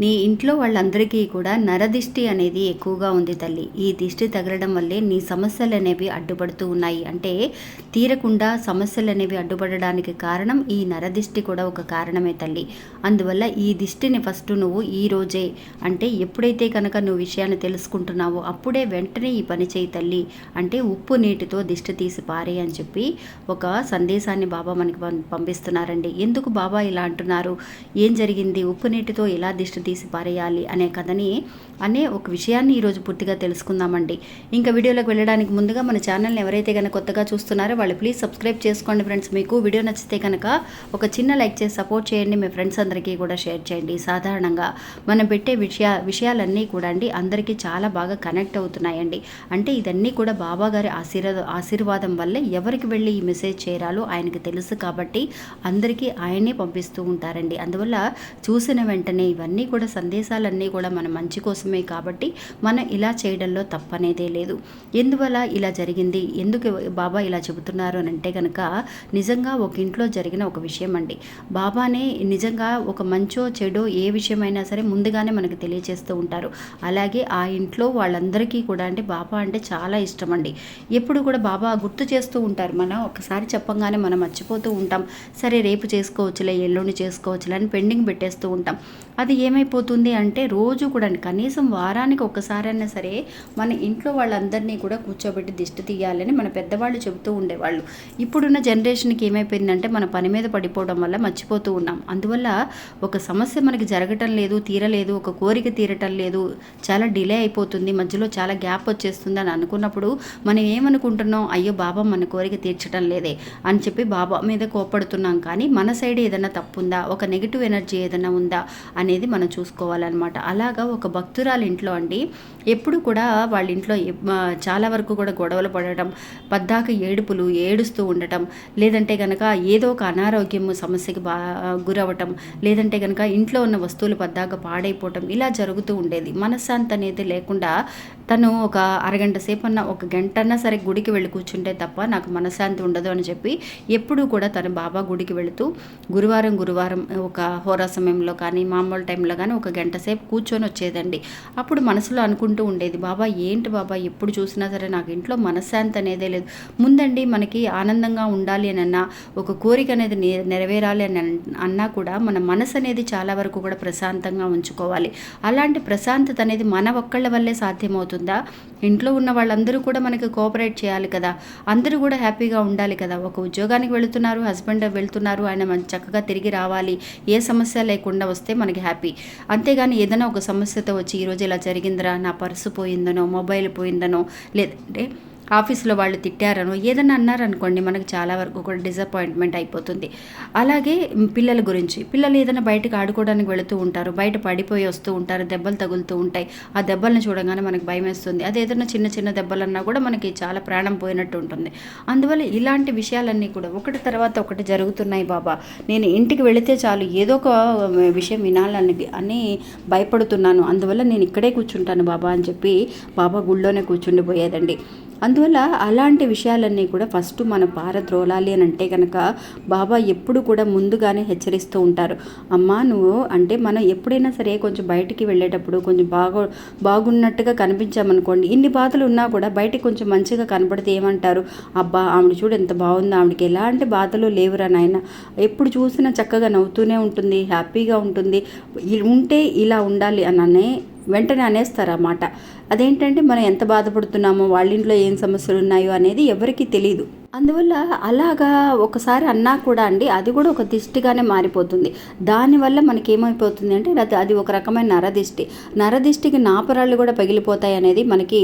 నీ ఇంట్లో వాళ్ళందరికీ కూడా నరదిష్టి అనేది ఎక్కువగా ఉంది తల్లి. ఈ దిష్టి తగలడం వల్లే నీ సమస్యలు అనేవి అడ్డుపడుతూ ఉన్నాయి. అంటే తీరకుండా సమస్యలు అనేవి అడ్డుపడడానికి కారణం ఈ నరదిష్టి కూడా ఒక కారణమే తల్లి. అందువల్ల ఈ దిష్టిని ఫస్ట్ నువ్వు ఈ రోజే అంటే ఎప్పుడైతే కనుక నువ్వు విషయాన్ని తెలుసుకుంటున్నావో అప్పుడే వెంటనే ఈ పని చేయి తల్లి. అంటే ఉప్పు నీటితో దిష్టి తీసి పారే అని చెప్పి ఒక సందేశాన్ని బాబా మనకి పం- పంపిస్తున్నారండి. ఎందుకు బాబా ఇలా అంటున్నారు? ఏం జరిగింది? ఉప్పు నీటితో ఎలా దిష్టి తీసి పారేయాలి అనే కథని అనే ఒక విషయాన్ని ఈరోజు పూర్తిగా తెలుసుకుందామండి. ఇంకా వీడియోలోకి వెళ్ళడానికి ముందుగా మన ఛానల్ని ఎవరైతే కనుక కొత్తగా చూస్తున్నారో వాళ్ళు ప్లీజ్ సబ్స్క్రైబ్ చేసుకోండి ఫ్రెండ్స్. మీకు వీడియో నచ్చితే కనుక ఒక చిన్న లైక్ చేసి సపోర్ట్ చేయండి. మీ ఫ్రెండ్స్ అందరికీ కూడా షేర్ చేయండి. సాధారణంగా మనం పెట్టే విషయ విషయాలన్నీ కూడా అండి అందరికీ చాలా బాగా కనెక్ట్ అవుతున్నాయండి. అంటే ఇదన్నీ కూడా బాబా గారి ఆశీర్వాద ఆశీర్వాదం వల్లే ఎవరికి వెళ్ళి ఈ మెసేజ్ చేరాలో ఆయనకి తెలుసు కాబట్టి అందరికీ ఆయనే పంపిస్తూ ఉంటారండి. అందువల్ల చూసిన వెంటనే ఇవన్నీ కూడా సందేశాలన్నీ కూడా మన మంచి కోసమే కాబట్టి మనం ఇలా చేయడంలో తప్పనేదే లేదు. ఎందువల్ల ఇలా జరిగింది? ఎందుకు బాబా ఇలా చెబుతున్నారు అని అంటే కనుక నిజంగా ఒక ఇంట్లో జరిగిన ఒక విషయం అండి బాబానే నిజంగా ఒక మంచో చెడో ఏ విషయమైనా సరే ముందుగానే మనకు తెలియచేస్తూ ఉంటారు. అలాగే ఆ ఇంట్లో వాళ్ళందరికీ కూడా అంటే బాబా అంటే చాలా ఇష్టం అండి ఎప్పుడు కూడా బాబా గుర్తు చేస్తూ ఉంటారు. మనం ఒకసారి చెప్పంగానే మనం మర్చిపోతూ ఉంటాం. సరే రేపు చేసుకోవచ్చులే ఎల్లుండి చేసుకోవచ్చులే అని పెండింగ్ పెట్టేస్తూ ఉంటాం. అది ఏమైపోతుంది అంటే రోజు కూడా కనీసం వారానికి ఒక్కసారైనా సరే మన ఇంట్లో వాళ్ళందరినీ కూడా కూర్చోబెట్టి దిష్టి తీయాలని మన పెద్దవాళ్ళు చెబుతూ ఉండేవాళ్ళు. ఇప్పుడున్న జనరేషన్కి ఏమైపోయిందంటే మన పని మీద పడిపోవడం వల్ల మర్చిపోతూ ఉన్నాం. అందువల్ల ఒక సమస్య మనకి జరగటం లేదు తీరలేదు ఒక కోరిక తీరటం లేదు చాలా డిలే అయిపోతుంది మధ్యలో చాలా గ్యాప్ వచ్చేస్తుంది అని అనుకున్నప్పుడు మనం ఏమనుకుంటున్నాం? అయ్యో బాబా మన కోరిక తీర్చడం లేదే అని చెప్పి బాబా మీద కోపడుతున్నాం కానీ మన సైడ్ ఏదైనా తప్పు ఉందా ఒక నెగిటివ్ ఎనర్జీ ఏదైనా ఉందా? అనేది మనం చూసుకోవాలన్నమాట. అలాగా ఒక భక్తురాల ఇంట్లో అండి ఎప్పుడు కూడా వాళ్ళ ఇంట్లో చాలా వరకు కూడా గొడవలు పడటం పద్దాక ఏడుపులు ఏడుస్తూ ఉండటం లేదంటే కనుక ఏదో ఒక అనారోగ్యం సమస్యకి బా గురవటం లేదంటే కనుక ఇంట్లో ఉన్న వస్తువులు పద్దాక పాడైపోవటం ఇలా జరుగుతూ ఉండేది. మనశ్శాంతి అనేది లేకుండా తను ఒక అరగంట సేపు అన్న ఒక గంట అన్నా సరే గుడికి వెళ్ళి కూర్చుంటే తప్ప నాకు మనశ్శాంతి ఉండదు అని చెప్పి ఎప్పుడూ కూడా తను బాబా గుడికి వెళుతూ గురువారం గురువారం ఒక హోరా సమయంలో కానీ మామూలు టైంలో కానీ ఒక గంట సేపు కూర్చొని వచ్చేదండి. అప్పుడు మనసులో అనుకుంటూ ఉండేది బాబా ఏంటి బాబా? ఎప్పుడు చూసినా సరే నాకు ఇంట్లో మనశ్శాంతి అనేదే లేదు. ముందండి మనకి ఆనందంగా ఉండాలి అని అన్నా ఒక కోరిక అనేది నెరవేరాలి అని అన్నా కూడా మన మనసు అనేది చాలా వరకు కూడా ప్రశాంతంగా ఉంచుకోవాలి. అలాంటి ప్రశాంతత అనేది మన ఒక్కళ్ళ వల్లే సాధ్యమవుతుందా? ఇంట్లో ఉన్న వాళ్ళందరూ కూడా మనకి కోఆపరేట్ చేయాలి కదా. అందరూ కూడా హ్యాపీగా ఉండాలి కదా. ఒక ఉద్యోగానికి వెళుతున్నారు హస్బెండ్ వెళ్తున్నారు ఆయన మంచి చక్కగా తిరిగి రావాలి. ఏ సమస్య లేకుండా వస్తే మనకి హ్యాపీ అంతేగాని ఏదైనా ఒక సమస్యతో వచ్చి ఈరోజు ఇలా జరిగిందిరా నా పర్సు పోయిందనో మొబైల్ పోయిందనో లేదంటే ఆఫీస్లో వాళ్ళు తిట్టారనో ఏదైనా అన్నారనుకోండి మనకు చాలా వరకు కూడా డిసప్పాయింట్మెంట్ అయిపోతుంది. అలాగే పిల్లల గురించి పిల్లలు ఏదైనా బయటకు ఆడుకోవడానికి వెళుతూ ఉంటారు బయట పడిపోయి వస్తూ ఉంటారు దెబ్బలు తగులుతూ ఉంటాయి. ఆ దెబ్బలను చూడగానే మనకు భయం వేస్తుంది. అది ఏదైనా చిన్న చిన్న దెబ్బలన్నా కూడా మనకి చాలా ప్రాణం పోయినట్టు ఉంటుంది. అందువల్ల ఇలాంటి విషయాలన్నీ కూడా ఒకటి తర్వాత ఒకటి జరుగుతున్నాయి బాబా. నేను ఇంటికి వెళితే చాలు ఏదో ఒక విషయం వినాలని అని భయపడుతున్నాను. అందువల్ల నేను ఇక్కడే కూర్చుంటాను బాబా అని చెప్పి బాబా గుళ్ళోనే కూర్చుండిపోయేదండి. అందువల్ల అలాంటి విషయాలన్నీ కూడా ఫస్ట్ మన పారద్రోలాలి అని అంటే కనుక బాబా ఎప్పుడు కూడా ముందుగానే హెచ్చరిస్తూ ఉంటారు. అమ్మా నువ్వు అంటే మనం ఎప్పుడైనా సరే కొంచెం బయటికి వెళ్ళేటప్పుడు కొంచెం బాగా బాగున్నట్టుగా కనిపించామనుకోండి ఇన్ని బాధలు ఉన్నా కూడా బయటికి కొంచెం మంచిగా కనపడితే ఏమంటారు? అబ్బా ఆవిడ చూడు ఎంత బాగుందో ఆవిడకి ఎలాంటి బాధలు లేవురా నాయన. ఎప్పుడు చూసినా చక్కగా నవ్వుతూనే ఉంటుంది హ్యాపీగా ఉంటుంది. ఉంటే ఇలా ఉండాలి అననే వెంటనే అనేస్తారన్నమాట. అదేంటంటే మనం ఎంత బాధపడుతున్నామో వాళ్ళ ఇంట్లో ఏం సమస్యలు ఉన్నాయో అనేది ఎవరికీ తెలియదు అందువల్ల అలాగా ఒకసారి అన్నా కూడా అండి అది కూడా ఒక దిష్టిగానే మారిపోతుంది. దానివల్ల మనకి ఏమైపోతుంది అంటే అది అది ఒక రకమైన నరదిష్టి. నరదిష్టికి నాపరాళ్ళు కూడా పగిలిపోతాయి అనేది మనకి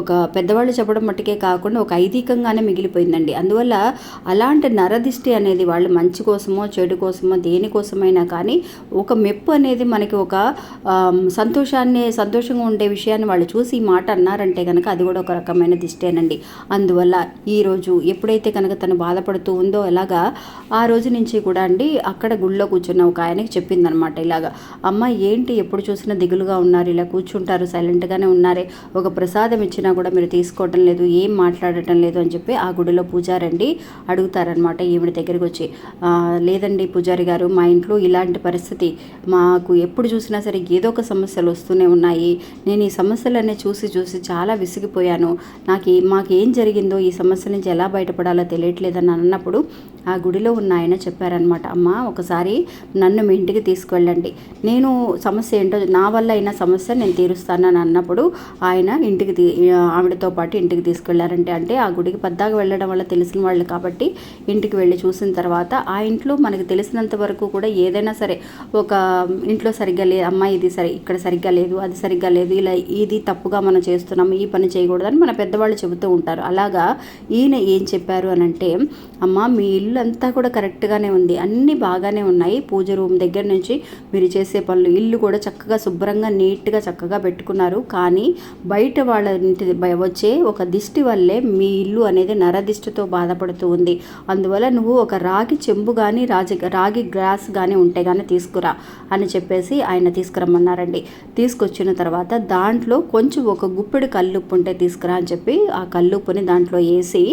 ఒక పెద్దవాళ్ళు చెప్పడం మట్టుకే కాకుండా ఒక ఐదీకంగానే మిగిలిపోయిందండి. అందువల్ల అలాంటి నరదిష్టి అనేది వాళ్ళు మంచి కోసమో చెడు కోసమో దేనికోసమైనా కానీ ఒక మెప్పు అనేది మనకి ఒక సంతోషాన్ని సంతోషంగా ఉండే విషయాన్ని వాళ్ళు చూసి ఈ మాట అన్నారంటే కనుక అది కూడా ఒక రకమైన దిష్టేనండి. అందువల్ల ఈరోజు ఎప్పుడు ఎప్పుడైతే కనుక తను బాధపడుతూ ఉందో అలాగా ఆ రోజు నుంచి కూడా అండి అక్కడ గుళ్ళో కూర్చున్న ఒక ఆయనకి చెప్పిందనమాట ఇలాగా అమ్మ ఏంటి ఎప్పుడు చూసినా దిగులుగా ఉన్నారు ఇలా కూర్చుంటారు సైలెంట్గానే ఉన్నారే ఒక ప్రసాదం ఇచ్చినా కూడా మీరు తీసుకోవటం లేదు ఏం మాట్లాడటం లేదు అని చెప్పి ఆ గుడిలో పూజారండి అడుగుతారనమాట ఈవిడ దగ్గరికి వచ్చి. లేదండి పూజారి గారు మా ఇంట్లో ఇలాంటి పరిస్థితి మాకు ఎప్పుడు చూసినా సరే ఏదో ఒక సమస్యలు వస్తూనే ఉన్నాయి నేను ఈ సమస్యలన్నీ చూసి చూసి చాలా విసిగిపోయాను నాకు మాకు ఏం జరిగిందో ఈ సమస్య నుంచి ఎలా బయటపడాలో తెలియట్లేదని అన్నప్పుడు ఆ గుడిలో ఉన్న ఆయన చెప్పారనమాట అమ్మ ఒకసారి నన్ను మీ ఇంటికి తీసుకువెళ్ళండి. నేను సమస్య ఏంటో నా వల్ల అయిన సమస్య నేను తీరుస్తానని అన్నప్పుడు ఆయన ఇంటికి తీ ఆవిడతో పాటు ఇంటికి తీసుకెళ్ళారంటే అంటే ఆ గుడికి పద్దాగా వెళ్ళడం వల్ల తెలిసిన వాళ్ళు కాబట్టి ఇంటికి వెళ్ళి చూసిన తర్వాత ఆ ఇంట్లో మనకు తెలిసినంత వరకు కూడా ఏదైనా సరే ఒక ఇంట్లో సరిగ్గా లేదు అమ్మాయి ఇది సరే ఇక్కడ సరిగ్గా లేదు అది సరిగ్గా లేదు ఇలా ఇది తప్పుగా మనం చేస్తున్నాము ఈ పని చేయకూడదని మన పెద్దవాళ్ళు చెబుతూ ఉంటారు. అలాగా ఈయన ఏం చెప్పారు అని అంటే అమ్మ మీ ఇల్లు అంతా కూడా కరెక్ట్గానే ఉంది. అన్నీ బాగానే ఉన్నాయి. పూజ రూమ్ దగ్గర నుంచి మీరు చేసే పనులు ఇల్లు కూడా చక్కగా శుభ్రంగా నీట్గా చక్కగా పెట్టుకున్నారు. కానీ బయట వాళ్ళ ఇంటి వచ్చే ఒక దిష్టి వల్లే మీ ఇల్లు అనేది నరదిష్టితో బాధపడుతూ ఉంది. అందువల్ల నువ్వు ఒక రాగి చెంబు కానీ రాజి రాగి గ్లాస్ కానీ ఉంటే కానీ తీసుకురా అని చెప్పేసి ఆయన తీసుకురమ్మన్నారండి. తీసుకొచ్చిన తర్వాత దాంట్లో కొంచెం ఒక గుప్పెడు కల్లుప్పు ఉంటే తీసుకురా అని చెప్పి ఆ కల్లుప్పుని దాంట్లో వేసి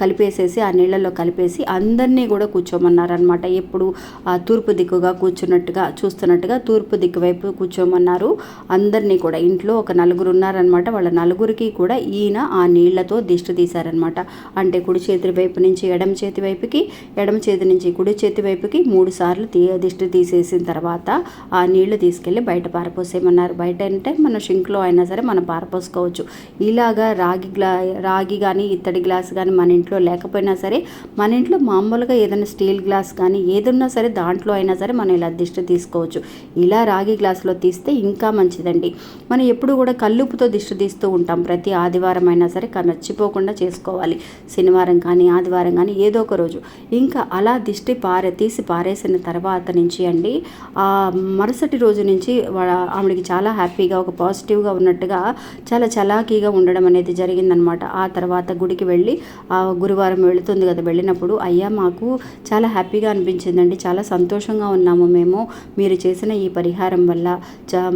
కలిపేసేసి ఆ నీళ్ళలో కలిపేసి అందరినీ కూడా కూర్చోమన్నారనమాట ఎప్పుడు ఆ తూర్పు దిక్కుగా కూర్చున్నట్టుగా చూస్తున్నట్టుగా తూర్పు దిక్కు వైపు కూర్చోమన్నారు. అందరినీ కూడా ఇంట్లో ఒక నలుగురు ఉన్నారనమాట వాళ్ళ నలుగురికి కూడా ఈయన ఆ నీళ్ళతో దిష్టి తీశారనమాట అంటే కుడి చేతి వైపు నుంచి ఎడమ చేతి వైపుకి ఎడమ చేతి నుంచి కుడి చేతి వైపుకి మూడు సార్లు తీ దిష్టి తీసేసిన తర్వాత ఆ నీళ్ళు తీసుకెళ్ళి బయట పారపోసేయమన్నారు. బయట అంటే మన షింక్లో అయినా సరే మనం పారపోసుకోవచ్చు. ఇలాగా రాగి గ్లా రాగి కానీ ఇత్తడి గ్లాస్ కానీ కానీ మన ఇంట్లో లేకపోయినా సరే మన ఇంట్లో మామూలుగా ఏదైనా స్టీల్ గ్లాస్ కానీ ఏదున్నా సరే దాంట్లో అయినా సరే మనం ఇలా దిష్టి తీసుకోవచ్చు. ఇలా రాగి గ్లాసులో తీస్తే ఇంకా మంచిదండి. మనం ఎప్పుడు కూడా కల్లుపుతో దిష్టి తీస్తూ ఉంటాం. ప్రతి ఆదివారం అయినా సరే మర్చిపోకుండా చేసుకోవాలి. శనివారం కానీ ఆదివారం కానీ ఏదో ఒక రోజు. ఇంకా అలా దిష్టి పారే తీసి పారేసిన తర్వాత నుంచి అండి ఆ మరుసటి రోజు నుంచి వాళ్ళ ఆవిడకి చాలా హ్యాపీగా ఒక పాజిటివ్గా ఉన్నట్టుగా చాలా చలాకీగా ఉండడం అనేది జరిగిందనమాట. ఆ తర్వాత గుడికి వెళ్ళి గురువారం వెళుతుంది కదా వెళ్ళినప్పుడు. అయ్యా మాకు చాలా హ్యాపీగా అనిపించిందండి. చాలా సంతోషంగా ఉన్నాము మేము. మీరు చేసిన ఈ పరిహారం వల్ల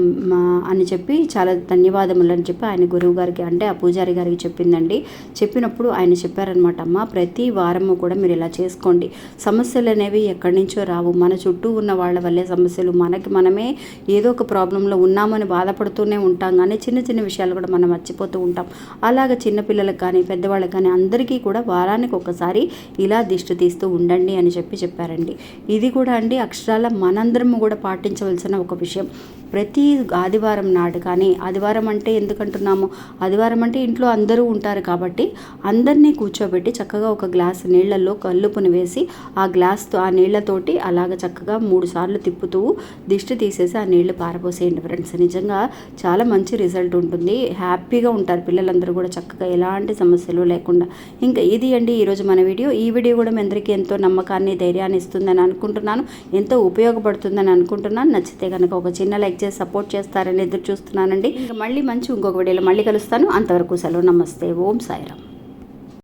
మా- అని చెప్పి చాలా ధన్యవాదములు అని చెప్పి ఆయన గురువు గారికి అంటే ఆ పూజారి గారికి చెప్పిందండి. చెప్పినప్పుడు ఆయన చెప్పారనమాట అమ్మ ప్రతి వారము కూడా మీరు ఇలా చేసుకోండి. సమస్యలు అనేవి ఎక్కడి నుంచో రావు. మన చుట్టూ ఉన్న వాళ్ళ వల్లే సమస్యలు. మనకి మనమే ఏదో ఒక ప్రాబ్లంలో ఉన్నామని బాధపడుతూనే ఉంటాం. కానీ చిన్న చిన్న విషయాలు కూడా మనం మర్చిపోతూ ఉంటాం. అలాగ చిన్నపిల్లలకు కానీ పెద్దవాళ్ళకి కానీ అందరికీ కూడా వారానికి ఒకసారి ఇలా దిష్టి తీస్తూ ఉండండి అని చెప్పి చెప్పారండి. ఇది కూడా అండి అక్షరాల మనందరము కూడా పాటించవలసిన ఒక విషయం. ప్రతి ఆదివారం నాడు కానీ ఆదివారం అంటే ఎందుకంటున్నాము? ఆదివారం అంటే ఇంట్లో అందరూ ఉంటారు కాబట్టి అందరినీ కూర్చోబెట్టి చక్కగా ఒక గ్లాస్ నీళ్ళలో కల్లుపుని వేసి ఆ గ్లాస్తో ఆ నీళ్ళతోటి అలాగ చక్కగా మూడు సార్లు తిప్పుతూ దిష్టి తీసేసి ఆ నీళ్ళు పారపోసేయండి ఫ్రెండ్స్. నిజంగా చాలా మంచి రిజల్ట్ ఉంటుంది. హ్యాపీగా ఉంటారు పిల్లలందరూ కూడా చక్కగా ఎలాంటి సమస్యలు లేకుండా. ఇంకా ఇది అండి ఈరోజు మన వీడియో. ఈ వీడియో కూడా మీ అందరికీ ఎంతో నమ్మకాన్ని ధైర్యాన్ని ఇస్తుందని అనుకుంటున్నాను. ఎంతో ఉపయోగపడుతుందని అనుకుంటున్నాను. నచ్చితే కనుక ఒక చిన్న లైక్ లైక్ చేసి సపోర్ట్ చేస్తారని ఎదురు చూస్తున్నానండి. ఇంకా మళ్ళీ మంచి ఇంకొక వీడియోలో మళ్ళీ కలుస్తాను. అంతవరకు సెలవు. నమస్తే. ఓం సాయిరామ్.